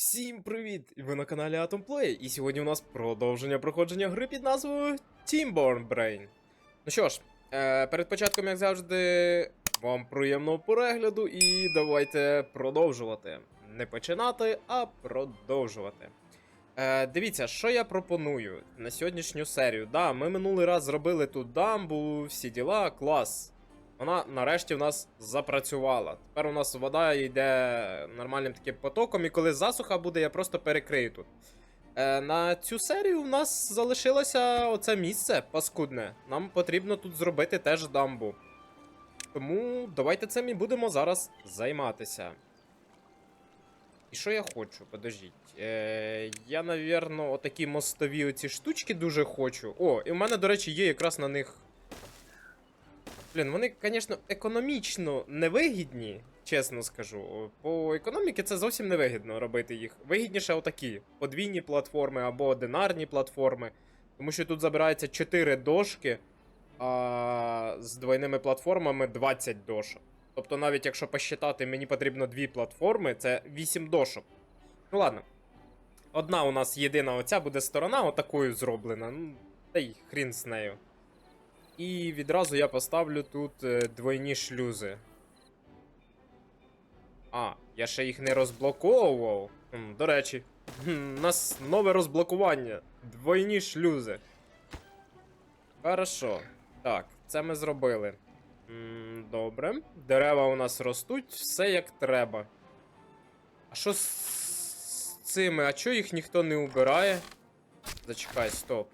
Всім привіт! Ви на каналі Atom Play. І сьогодні у нас продовження проходження гри під назвою Teamborn Brain. Ну що ж, е, перед початком, як завжди, вам приємного перегляду і давайте продовжувати. Не починати, а продовжувати. Е, дивіться, що я пропоную на сьогоднішню серію. Да, ми минулий раз зробили тут дамбу, всі діла, клас. Вона нарешті в нас запрацювала. Тепер у нас вода йде нормальним таким потоком, і коли засуха буде, я просто перекрию тут. Е, на цю серію в нас залишилося оце місце паскудне. Нам потрібно тут зробити теж дамбу. Тому давайте цим і будемо зараз займатися. І що я хочу? Подождіть. Е, я, навірно, отакі мостові оці штучки дуже хочу. О, і в мене, до речі, є якраз на них Блін, вони, звісно, економічно невигідні, чесно скажу. По економіки це зовсім невигідно робити їх. Вигідніше отакі подвійні платформи або одинарні платформи. Тому що тут забирається 4 дошки, а з двойними платформами 20 дошок. Тобто, навіть якщо посчитати, мені потрібно дві платформи, це 8 дошок. Ну ладно. Одна у нас єдина оця буде сторона, отакою зроблена. Ну, та й хрін з нею. І відразу я поставлю тут е, двойні шлюзи. А, я ще їх не розблоковував. До речі, у нас нове розблокування. Двойні шлюзи. Хорошо. Так, це ми зробили. Добре. Дерева у нас ростуть, все як треба. А що з цими? А чого їх ніхто не убирає? Зачекай, стоп.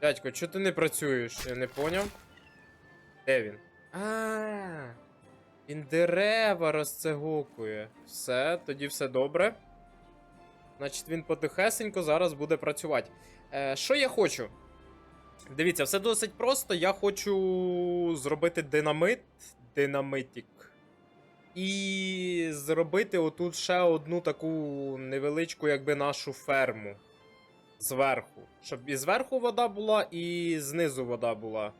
Дядько, чого ти не працюєш? Я не поняв. Де він? А, він дерева розцегукує. Все, тоді все добре. Значить, він потихесенько зараз буде працювати. Е, що я хочу? Дивіться, все досить просто. Я хочу зробити динамит. Динамитік. І зробити отут ще одну таку невеличку, якби нашу ферму зверху. Щоб і зверху вода була, і знизу вода була.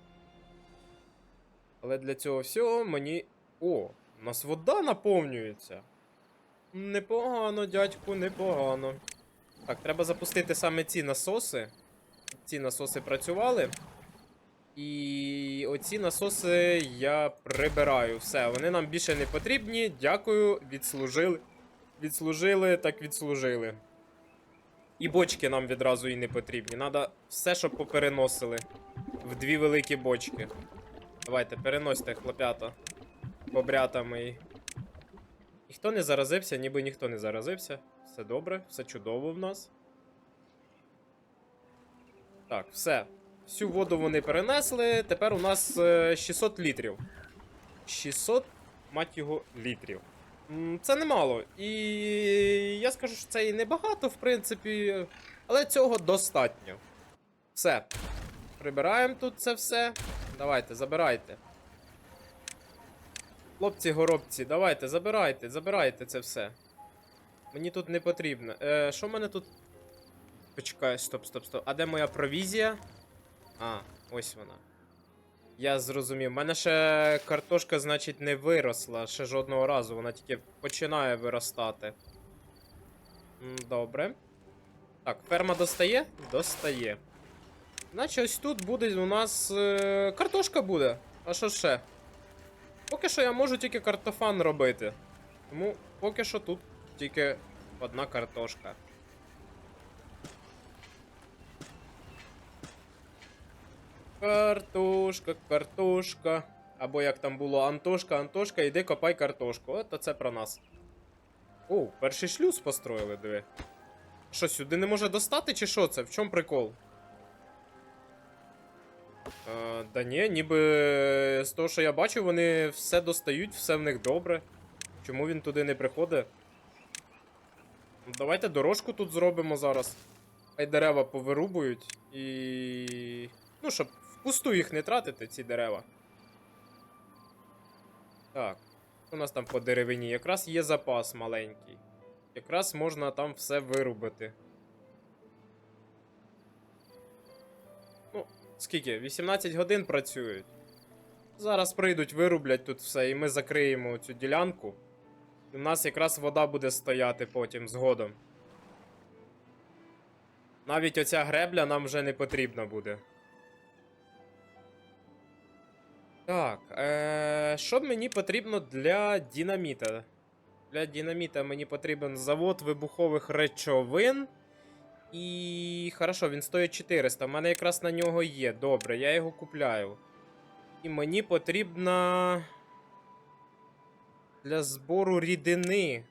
Але для цього всього мені. О, у нас вода наповнюється. Непогано, дядьку, непогано. Так, треба запустити саме ці насоси. Ці насоси працювали. І оці насоси я прибираю. Все, вони нам більше не потрібні. Дякую, відслужили. Відслужили, так відслужили. І бочки нам відразу і не потрібні. Надо все, щоб попереносили. В дві великі бочки. Давайте, переносьте, хлопята. Бобрята мої. Ніхто не заразився, ніби ніхто не заразився. Все добре, все чудово в нас. Так, все. Всю воду вони перенесли. Тепер у нас е, 600 літрів. 600, мать його, літрів. Це немало. І я скажу, що це і небагато, в принципі, але цього достатньо. Все. Прибираємо тут це все. Давайте, забирайте. Хлопці горобці, давайте, забирайте, забирайте це все. Мені тут не потрібно. Е, що в мене тут. Почекай, стоп, стоп, стоп. А де моя провізія? А, ось вона. Я зрозумів. У мене ще картошка, значить, не виросла ще жодного разу, вона тільки починає виростати. Добре. Так, ферма достає? Достає. Значить, ось тут буде у нас. Е картошка буде. А що ще? Поки що я можу тільки картофан робити. Тому поки що тут тільки одна картошка. Картошка, картошка. Або як там було Антошка, Антошка, іди копай картошку. От це про нас. О, перший шлюз построїли, диви. Що, сюди не може достати, чи що це? В чому прикол? Е, да ні, ніби з того, що я бачу, вони все достають, все в них добре. Чому він туди не приходить? Ну, Давайте дорожку тут зробимо зараз. Хай дерева повирубують і. Ну, щоб впусту їх не тратити, ці дерева. Так. У нас там по деревині? Якраз є запас маленький. Якраз можна там все вирубити. Ну, скільки? 18 годин працюють. Зараз прийдуть, вирублять тут все, і ми закриємо цю ділянку. І У нас якраз вода буде стояти потім згодом. Навіть оця гребля нам вже не потрібна буде. Так, е- що мені потрібно для динаміта? Для динаміта мені потрібен завод вибухових речовин. І. Хорошо, він стоїть 400. У мене якраз на нього є. Добре, я його купляю. І мені потрібна. Для збору рідини.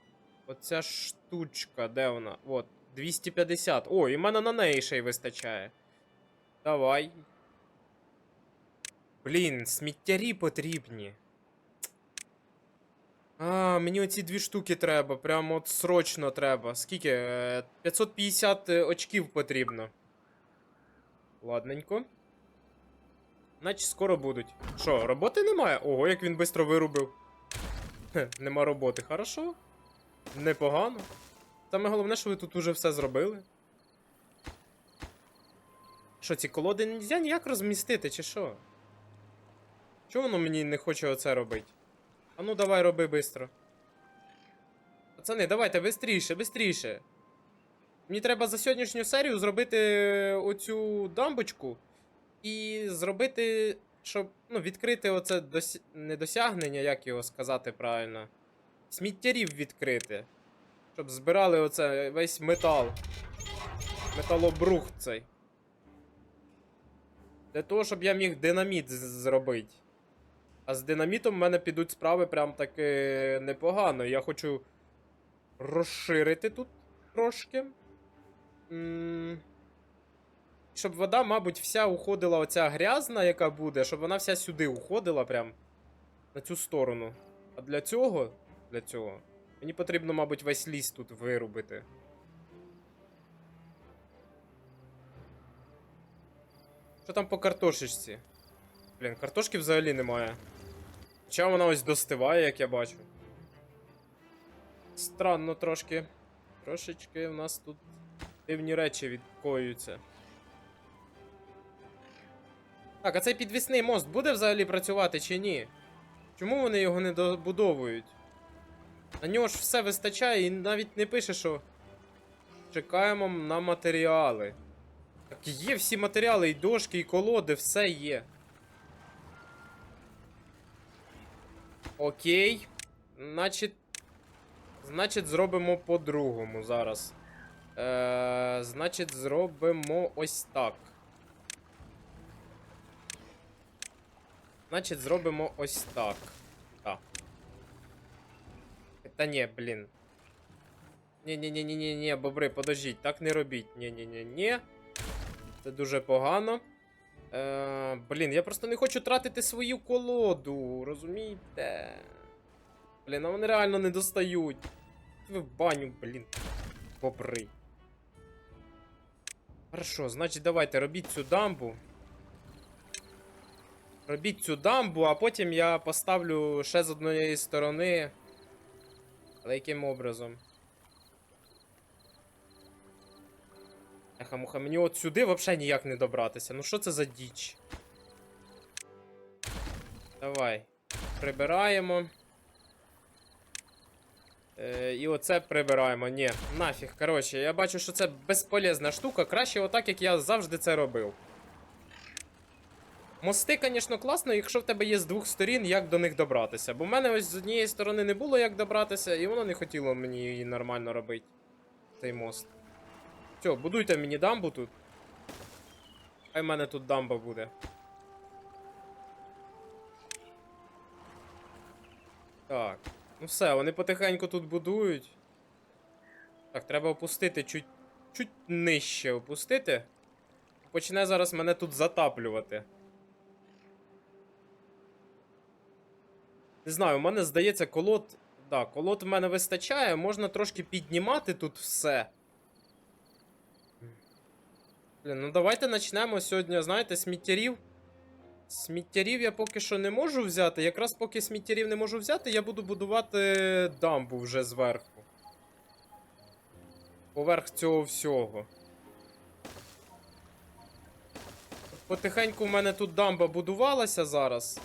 Оця штучка, де вона? От, 250. О, і в мене на неї ще й вистачає. Давай. Блін, сміттярі потрібні. А, мені оці дві штуки треба. Прямо от срочно треба. Скільки? Е, 550 очків потрібно. Ладненько. Значить, скоро будуть. Що, роботи немає? Ого, як він швидко вирубив. Хе, нема роботи. Хорошо. Непогано. Саме головне, що ви тут уже все зробили. Що, ці колоди нельзя ніяк розмістити, чи що? Чого воно мені не хоче оце робити? А ну давай роби бистро. Пацани, давайте бистріше, бистріше. Мені треба за сьогоднішню серію зробити оцю дамбочку і зробити, щоб ну, відкрити оце досі... недосягнення, як його сказати правильно. Сміттярів відкрити. Щоб збирали оце весь метал. Металобрух цей. Для того, щоб я міг динаміт зробити. А з динамітом в мене підуть справи прям таки непогано. Я хочу розширити тут трошки. Щоб вода, мабуть, вся уходила оця грязна, яка буде, щоб вона вся сюди уходила прям на цю сторону. А для цього, для цього, мені потрібно, мабуть, весь ліс тут вирубити. Що там по картошечці? Блін, картошки взагалі немає. Хоча вона ось достиває, як я бачу. Странно трошки. Трошечки в нас тут дивні речі відкоюються. Так, а цей підвісний мост буде взагалі працювати чи ні? Чому вони його не добудовують? На нього ж все вистачає і навіть не пише, що чекаємо на матеріали. Так є всі матеріали, і дошки, і колоди, все є. Окей. Значить. Значить, зробимо по-другому зараз. Е, значить, зробимо ось так. Значить, зробимо ось так. Так. Та ні, блін. Ні-ні-ні-ні-ні, бобри, подождіть, так не робіть. Ні-ні-ні-ні. Це дуже погано. Е, блін, я просто не хочу тратити свою колоду, розумієте? Блін, а вони реально не достають. Ви в баню, блін. Бобри. Хорошо, значить, давайте робіть цю дамбу. Робіть цю дамбу, а потім я поставлю ще з однієї сторони. Але яким образом? Еха-муха, мені от сюди взагалі ніяк не добратися. Ну що це за діч? Давай. Прибираємо. Е, і оце прибираємо. Ні, нафіг. Коротше, я бачу, що це безполезна штука. Краще отак, як я завжди це робив. Мости, звісно, класно, якщо в тебе є з двох сторін, як до них добратися. Бо в мене ось з однієї сторони не було як добратися, і воно не хотіло мені її нормально робити. Цей мост. Все, будуйте мені дамбу тут. Хай в мене тут дамба буде. Так. Ну все, вони потихеньку тут будують. Так, треба опустити чуть. чуть нижче опустити. Почне зараз мене тут затаплювати. Не знаю, у мене здається, колод. Да, колод в мене вистачає, можна трошки піднімати тут все. Блін, ну давайте почнемо сьогодні, знаєте, сміттярів. Сміттярів я поки що не можу взяти. Якраз поки сміттярів не можу взяти, я буду будувати дамбу вже зверху. Поверх цього всього. Потихеньку в мене тут дамба будувалася зараз.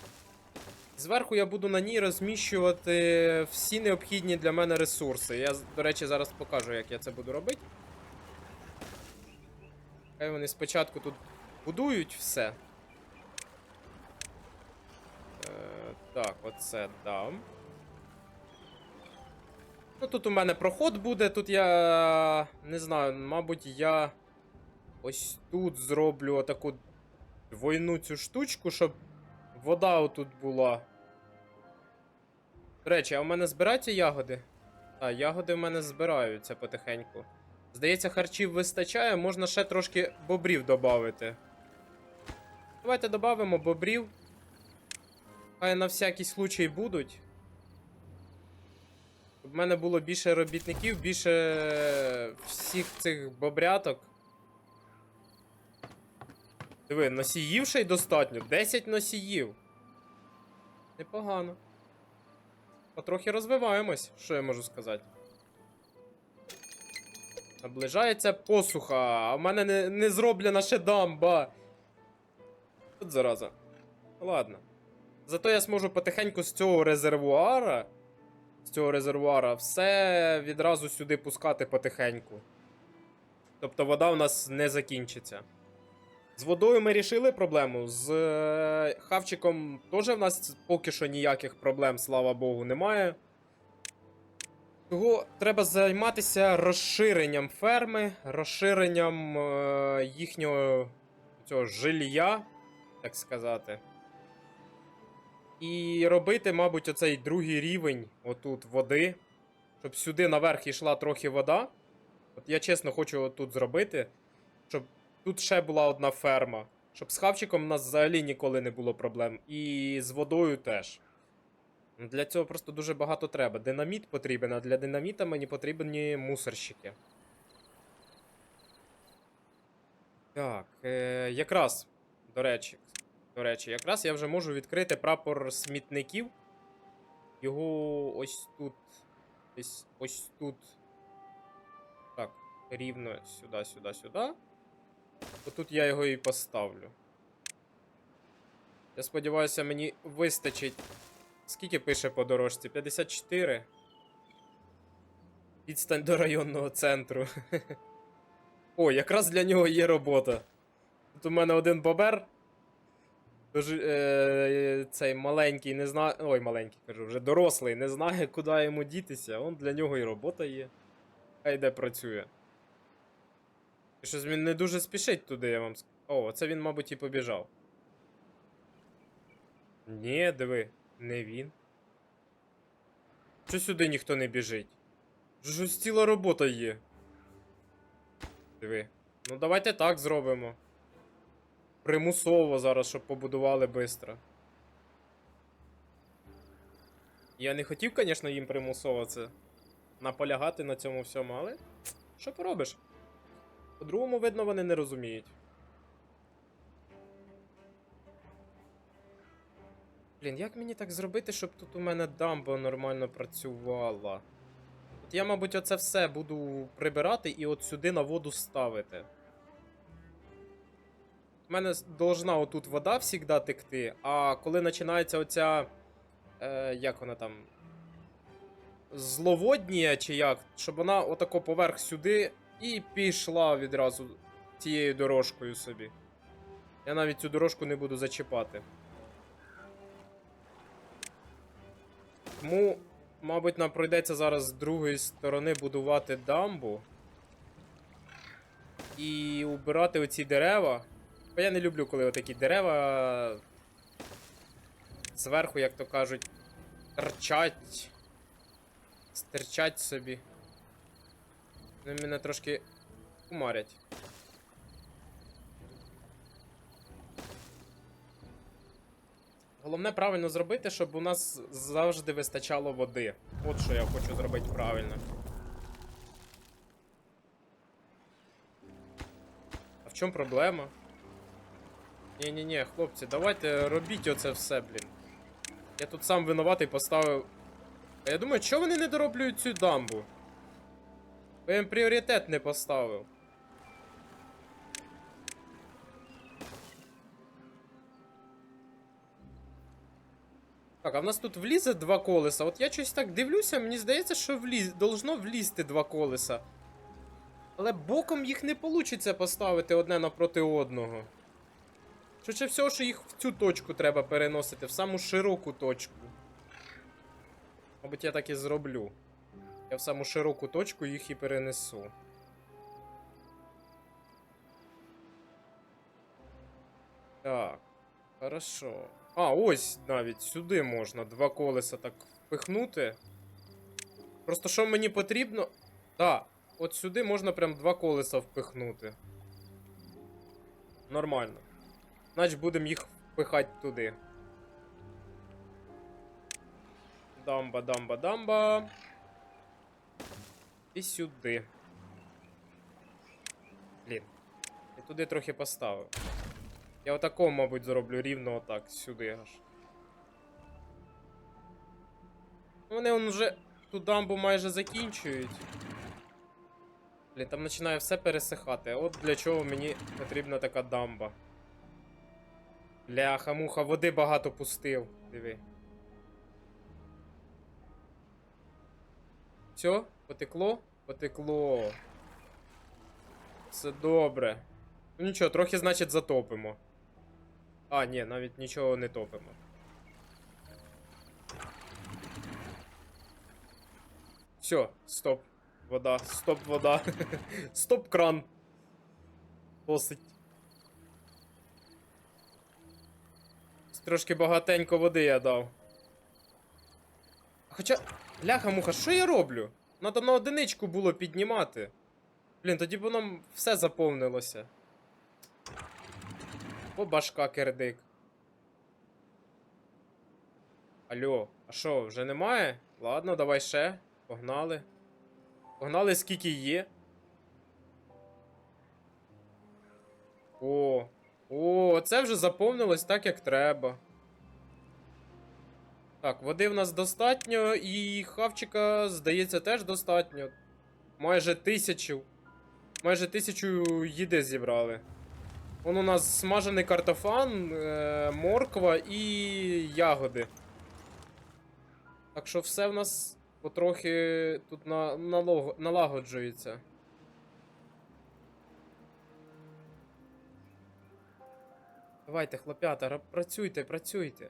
Зверху я буду на ній розміщувати всі необхідні для мене ресурси. Я, до речі, зараз покажу, як я це буду робити. Хай вони спочатку тут будують все. Е, так, оце дам. Ну, тут у мене проход буде, тут я. Не знаю, мабуть, я ось тут зроблю отаку двойну цю штучку, щоб вода отут була. До речі, а в мене збираються ягоди? А, ягоди в мене збираються потихеньку. Здається, харчів вистачає, можна ще трошки бобрів додати. Давайте додамо бобрів. Хай на всякий случай будуть. Щоб в мене було більше робітників, більше всіх цих бобряток. Диви, носіїв ще й достатньо. 10 носіїв. Непогано. Потрохи розвиваємось, що я можу сказати. Наближається посуха, а в мене не, не зроблена ще дамба. От зараза. Ладно. Зато я зможу потихеньку з цього резервуара. З цього резервуара все відразу сюди пускати потихеньку. Тобто вода у нас не закінчиться. З водою ми рішили проблему. З е, хавчиком теж в нас поки що ніяких проблем, слава Богу, немає. Того треба займатися розширенням ферми, розширенням е, їхнього цього жилья, так сказати. І робити, мабуть, оцей другий рівень отут води, щоб сюди наверх йшла трохи вода. От я чесно хочу отут зробити, щоб тут ще була одна ферма. Щоб з хавчиком у нас взагалі ніколи не було проблем. І з водою теж. Ну, Для цього просто дуже багато треба. Динаміт потрібен, а для динаміта мені потрібні мусорщики. Так, е, якраз, до речі, до речі, якраз я вже можу відкрити прапор смітників. Його ось тут. Десь ось тут. Так, рівно сюди, сюди, сюди. Отут я його і поставлю. Я сподіваюся, мені вистачить. Скільки пише по дорожці? 54. Відстань до районного центру. О, якраз для нього є робота. Тут у мене один бобер. Тож, е, цей маленький не знає. Ой, маленький кажу, вже дорослий, не знає, куди йому дітися. Он для нього і робота є. Хай де працює. Щось він не дуже спішить туди, я вам скажу. О, це він, мабуть, і побіжав. Ні, диви, не він. Що сюди ніхто не біжить? Ж ось ціла робота є. Диви. Ну давайте так зробимо. Примусово зараз, щоб побудували швидко. Я не хотів, звісно, їм примусово це наполягати на цьому всьому, але що поробиш? По-другому, видно, вони не розуміють. Блін, як мені так зробити, щоб тут у мене дамба нормально працювала? От я, мабуть, оце все буду прибирати і от сюди на воду ставити. У мене должна отут вода завжди текти, а коли починається оця. Е, як вона там. Зловоднія чи як, щоб вона отако поверх сюди і пішла відразу цією дорожкою собі. Я навіть цю дорожку не буду зачіпати. Тому, мабуть, нам пройдеться зараз з другої сторони будувати дамбу. І убирати оці дерева. Бо я не люблю, коли отакі дерева зверху, як то кажуть, торчать. Стирчать собі. Вони мене трошки кумарять. Головне правильно зробити, щоб у нас завжди вистачало води. От що я хочу зробити правильно. А в чому проблема? Ні-ні-ні, хлопці, давайте робіть оце все, блін. Я тут сам винуватий поставив. А я думаю, чого вони не дороблюють цю дамбу? Я їм пріоритет не поставив. Так, а в нас тут влізе два колеса. От я щось так дивлюся, мені здається, що вліз... должно влізти два колеса. Але боком їх не вийде поставити одне напроти одного. Швидше всього, що їх в цю точку треба переносити, в саму широку точку. Мабуть, я так і зроблю. Я в саму широку точку їх і перенесу. Так, хорошо. А, ось навіть сюди можна два колеса так впихнути. Просто що мені потрібно. Так, от сюди можна прям два колеса впихнути. Нормально. Значить будемо їх впихати туди. Дамба, дамба, дамба. І сюди. Блін. І туди трохи поставив. Я отакого, мабуть, зроблю рівно отак, сюди аж. Вони он вже ту дамбу майже закінчують. Блін, там починає все пересихати. От для чого мені потрібна така дамба. Бляха, муха, води багато пустив. Диви. Все, потекло? Потекло. Все добре. Ну нічого, трохи, значить, затопимо. А, ні, навіть нічого не топимо. Все, стоп. Вода, стоп, вода. стоп, кран. Досить. Трошки багатенько води я дав. Хоча. Ляха-муха, що я роблю? Надо на одиничку було піднімати. Блін, тоді б воно все заповнилося. О, башка кердик. Алло, а що, вже немає? Ладно, давай ще. Погнали. Погнали скільки є. О, о, це вже заповнилось так, як треба. Так, води в нас достатньо, і хавчика, здається, теж достатньо. Майже тисячу. Майже тисячу їди зібрали. Вон у нас смажений картофан, е, морква і ягоди. Так що все в нас потрохи тут на, налог, налагоджується. Давайте, хлопята, працюйте, працюйте.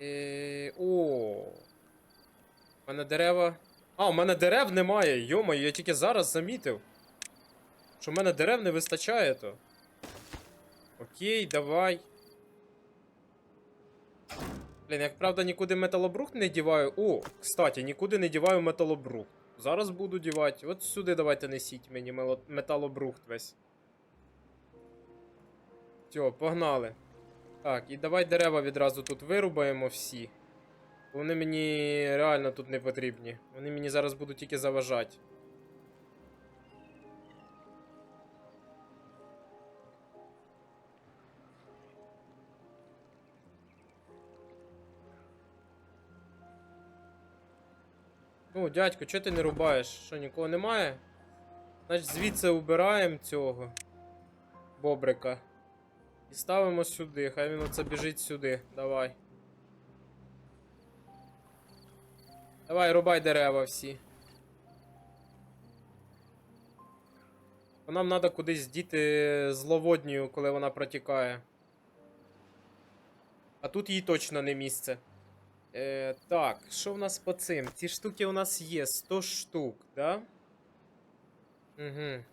Е, о. У мене дерева. А, у мене дерев немає. Йома, я тільки зараз замітив. Що в мене дерев не вистачає то. Окей, давай. Блін, як правда, нікуди металобрухт не діваю. О, кстати, нікуди не діваю металобрухт. Зараз буду дівати. От сюди давайте несіть мені металобрухт весь. Все, погнали. Так, і давай дерева відразу тут вирубаємо всі. Вони мені реально тут не потрібні. Вони мені зараз будуть тільки заважати. Ну, дядько, чого ти не рубаєш? Що, нікого немає? Значить, звідси убираємо цього бобрика. І ставимо сюди. Хай він оце біжить сюди. Давай. Давай, рубай дерева всі. Нам треба кудись діти зловодню, коли вона протікає. А тут їй точно не місце. Е, так, що в нас по цим? Ці штуки у нас є 100 штук, да? Угу.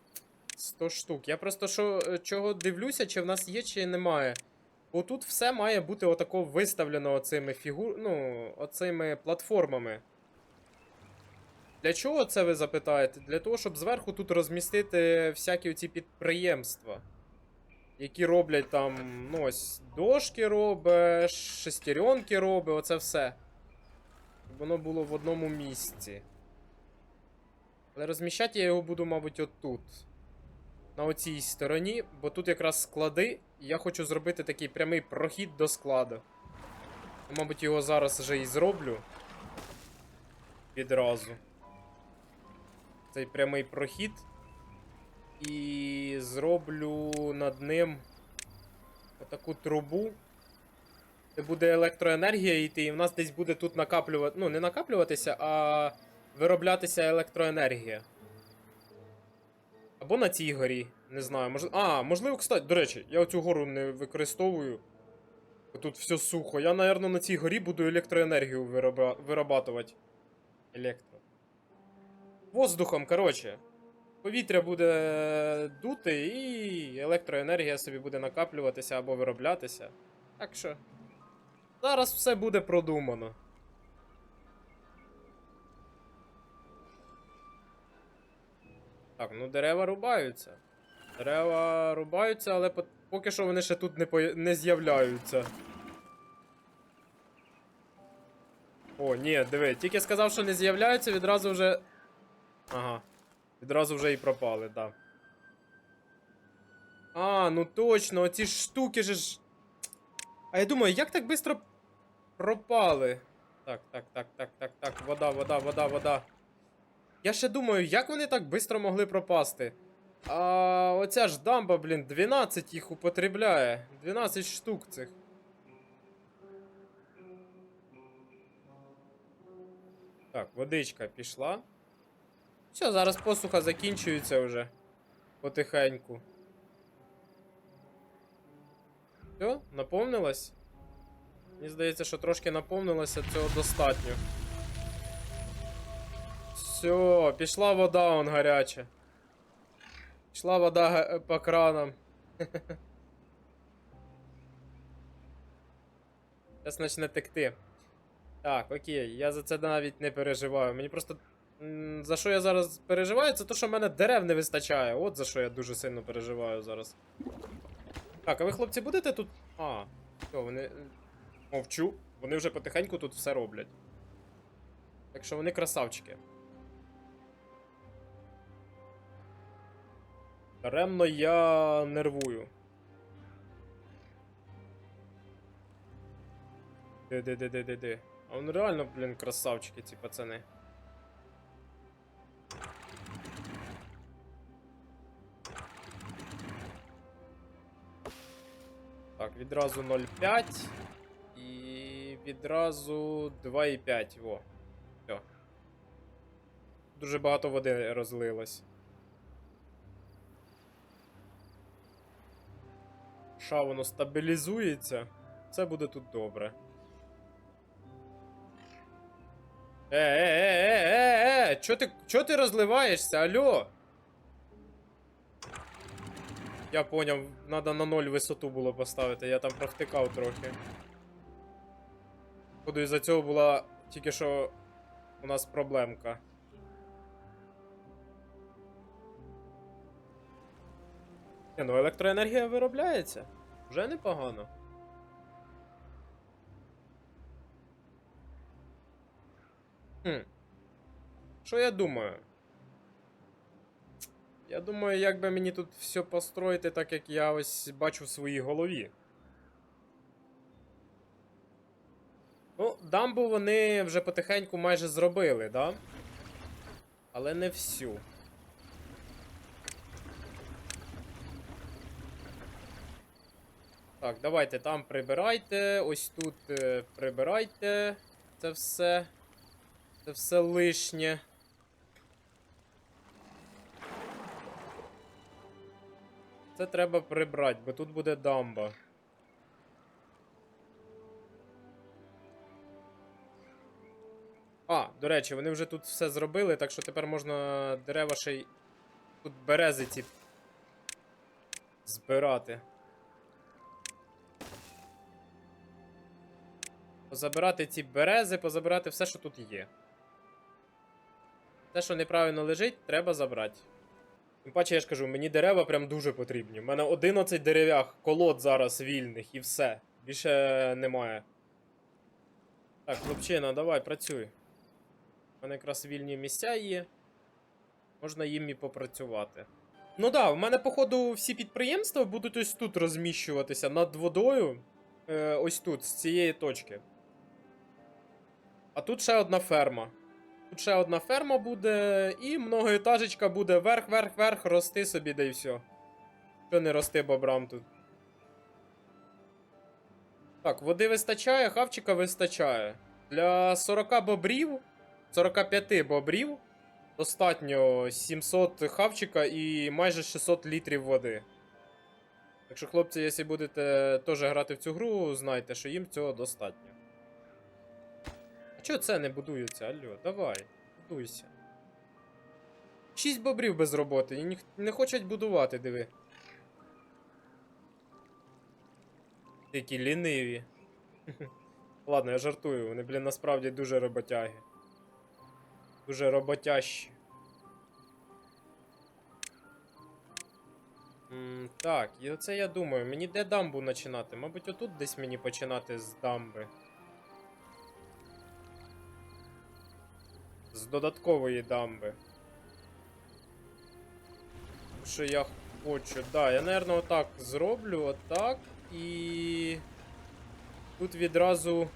100 штук. Я просто що, е, чого дивлюся, чи в нас є, чи немає. Бо тут все має бути отако виставлено оцими фігур... Ну, оцими платформами. Для чого це ви запитаєте? Для того, щоб зверху тут розмістити всякі оці підприємства. Які роблять там, ну ось, дошки робить, шестеренки робить, оце все. Щоб воно було в одному місці. Але розміщати я його буду, мабуть, отут. На оцій стороні, бо тут якраз склади, і я хочу зробити такий прямий прохід до складу. Мабуть, його зараз вже і зроблю. Відразу. Цей прямий прохід. І зроблю над ним отаку трубу. Де буде електроенергія йти, і в нас десь буде тут накаплювати. Ну, не накаплюватися, а вироблятися електроенергія. Або на цій горі. Не знаю. Мож... А, можливо, кстати, до речі, я оцю гору не використовую. Тут все сухо. Я, напевно, на цій горі буду електроенергію вироба... вирабатувати. Електро. Воздухом, коротше. Повітря буде дути, і електроенергія собі буде накаплюватися або вироблятися. Так що. Зараз все буде продумано. Так, ну дерева рубаються. Дерева рубаються, але поки що вони ще тут не, по... не з'являються. О, ні, диви, тільки сказав, що не з'являються, відразу вже. Ага. Відразу вже і пропали, так. Да. А, ну точно, оці штуки же ж. А я думаю, як так швидко пропали? Так, так, так, так, так, так. Вода, вода, вода, вода. Я ще думаю, як вони так швидко могли пропасти? А оця ж дамба, блін, 12 їх употребляє. 12 штук цих. Так, водичка пішла. Все, зараз посуха закінчується вже. Потихеньку. Все, наповнилось? Мені здається, що трошки наповнилося, цього достатньо. Все, пішла вода он гаряча. Пішла вода по кранам. Зараз почне текти. Так, окей, я за це навіть не переживаю. Мені просто. За що я зараз переживаю, це то, що в мене дерев не вистачає. От за що я дуже сильно переживаю зараз. Так, а ви, хлопці, будете тут. А, все, вони. Мовчу. Вони вже потихеньку тут все роблять. Так що вони красавчики. Даремно я нервую. Де-де-де-де-де-де. А вони реально, блін, красавчики, ці пацани. Так, відразу 0,5 і відразу 2,5. Во. Все. Дуже багато води розлилось. Ша воно стабілізується. Все буде тут добре. Е, е, е, е, е, е, чо ти, чо ти розливаєшся, алло? Я поняв, надо на ноль висоту було поставити, я там провтикав трохи. Походу, із-за цього була тільки що у нас проблемка. Не, ну електроенергія виробляється. Вже непогано. Хм. Що я думаю? Я думаю, як би мені тут все построїти, так як я ось бачу в своїй голові. Ну, дамбу вони вже потихеньку майже зробили, да? Але не всю. Так, давайте там прибирайте. Ось тут е, прибирайте. Це все. Це все лишнє. Це треба прибрати, бо тут буде дамба. А, до речі, вони вже тут все зробили, так що тепер можна дерева ще й. Тут берези ці. Збирати. Позабирати ці берези, позабирати все, що тут є. Те, що неправильно лежить, треба забрати. Тим паче, я ж кажу, мені дерева прям дуже потрібні. У мене 11 дерев'ях, колод зараз вільних і все. Більше немає. Так, хлопчина, давай, працюй. У мене якраз вільні місця є. Можна їм і попрацювати. Ну так, да, в мене, походу, всі підприємства будуть ось тут розміщуватися над водою. Е, ось тут, з цієї точки. А тут ще одна ферма. Тут ще одна ферма буде, і многоетажечка буде вверх, вверх, вверх, рости собі, да і все. Що не рости бобрам тут. Так, води вистачає, хавчика вистачає. Для 40 бобрів, 45 бобрів, достатньо 700 хавчика і майже 600 літрів води. Так що, хлопці, якщо будете теж грати в цю гру, знайте, що їм цього достатньо. Чого це не будується, алло? Давай, будуйся. Шість бобрів без роботи, і не хочуть будувати, диви. Такі ліниві. Ладно, я жартую, вони, блін, насправді дуже роботяги. Дуже роботящі. М, так, і оце я думаю, мені де дамбу починати? Мабуть, отут десь мені починати з дамби. З додаткової дамби. Що я хочу. Да, я, наверное, отак зроблю, отак. І. Тут відразу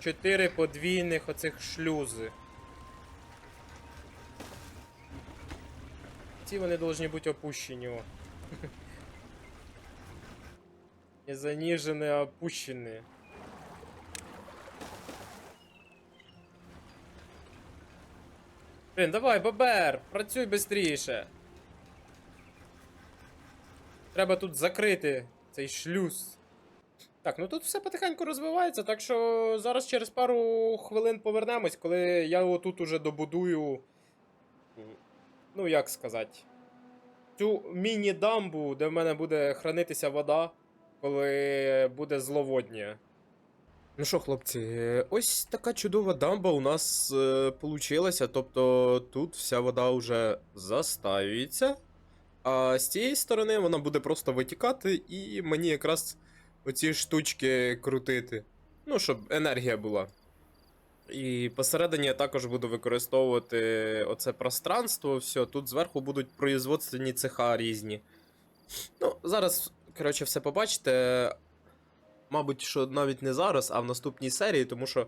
4 подвійних оцих шлюзи. Ці вони повинні бути опущені. О. Не заніжені, а опущені. Блін, давай, бобер, працюй швидше. Треба тут закрити цей шлюз. Так, ну тут все потихеньку розвивається, так що зараз через пару хвилин повернемось, коли я отут уже добудую. Ну, як сказати. Цю міні-дамбу, де в мене буде хранитися вода, коли буде зловоднє. Ну що, хлопці, е, ось така чудова дамба у нас е, получилася. Тобто тут вся вода вже застаюється. А з цієї сторони вона буде просто витікати, і мені якраз оці штучки крутити. Ну, щоб енергія була. І посередині я також буду використовувати оце пространство. Все, тут зверху будуть производственні цеха різні. Ну, зараз, коротше, все побачите. Мабуть, що навіть не зараз, а в наступній серії, тому що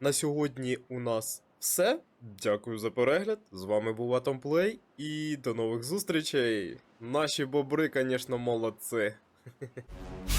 на сьогодні у нас все. Дякую за перегляд. З вами був Атомплей і до нових зустрічей. Наші бобри, звісно, молодці.